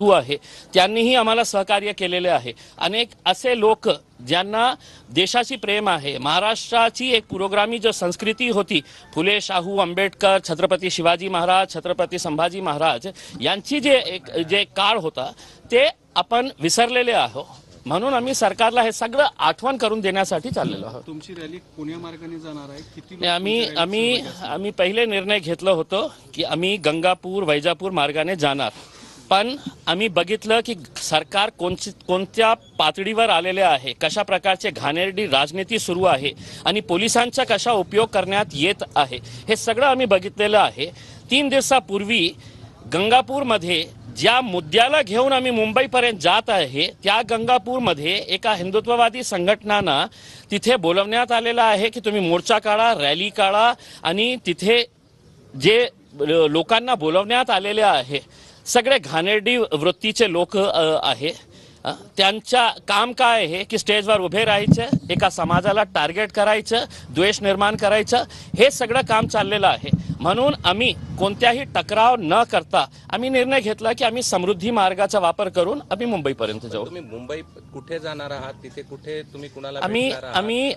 आहे. त्यांनीही आम्हाला सहकार्य केलेले आहे. अनेक असे लोक ज्यांना देशाची प्रेम आहे. महाराष्ट्राची एक पुरोगामी जो संस्कृती होती फुले शाहू आंबेडकर छत्रपती शिवाजी महाराज छत्रपती संभाजी महाराज यांची जे एक जे काळ होता ते आपण विसरलेले आहोत म्हणून आम्ही सरकारला हे सगळं आठवण करून देण्यासाठी चाललेलो आहोत. तुमची रॅली कोण्या मार्गाने जाणार आहे. किती आम्ही आम्ही? आम्ही पहिले निर्णय घेतलं होतं की आम्ही गंगापूर वैजापूर मार्गाने जाणार. पण आम्ही बघितलं की सरकार कोणची कोणत्या पातळीवर आलेले आहे? कशा प्रकारचे घाणेरडी राजनीती सुरू आहे? आणि पोलिसांचा कशा उपयोग करण्यात येत आहे? हे सगळं आम्ही बघितलेलं आहे. तीन दिवसापूर्वी गंगापूरमध्ये ज्या मुद्द्याला घेऊन आम्ही मुंबईपर्यंत जात आहे त्या गंगापूरमध्ये एका हिंदुत्ववादी संघटनांना तिथे बोलवण्यात आलेलं आहे की तुम्ही मोर्चा काढा रॅली काढा आणि तिथे जे लोकांना बोलवण्यात आलेले आहे सगळे घाणेरडी वृत्तीचे लोक आहे. त्यांच्या काम काय आहे? की स्टेजवर उभे राहायचं एका समाजाला टार्गेट करायचं द्वेष निर्माण करायचं हे सगळं काम चाललेलं आहे. म्हणून आम्ही कोणत्याही टकराव न करता आम्ही निर्णय घेतला की आम्ही समृद्धी मार्गाचा वापर करून आम्ही मुंबईपर्यंत जाऊ. तुम्ही मुंबई कुठे जाणार आहात? तिथे कुठे तुम्ही कुणाला आम्ही? आम्ही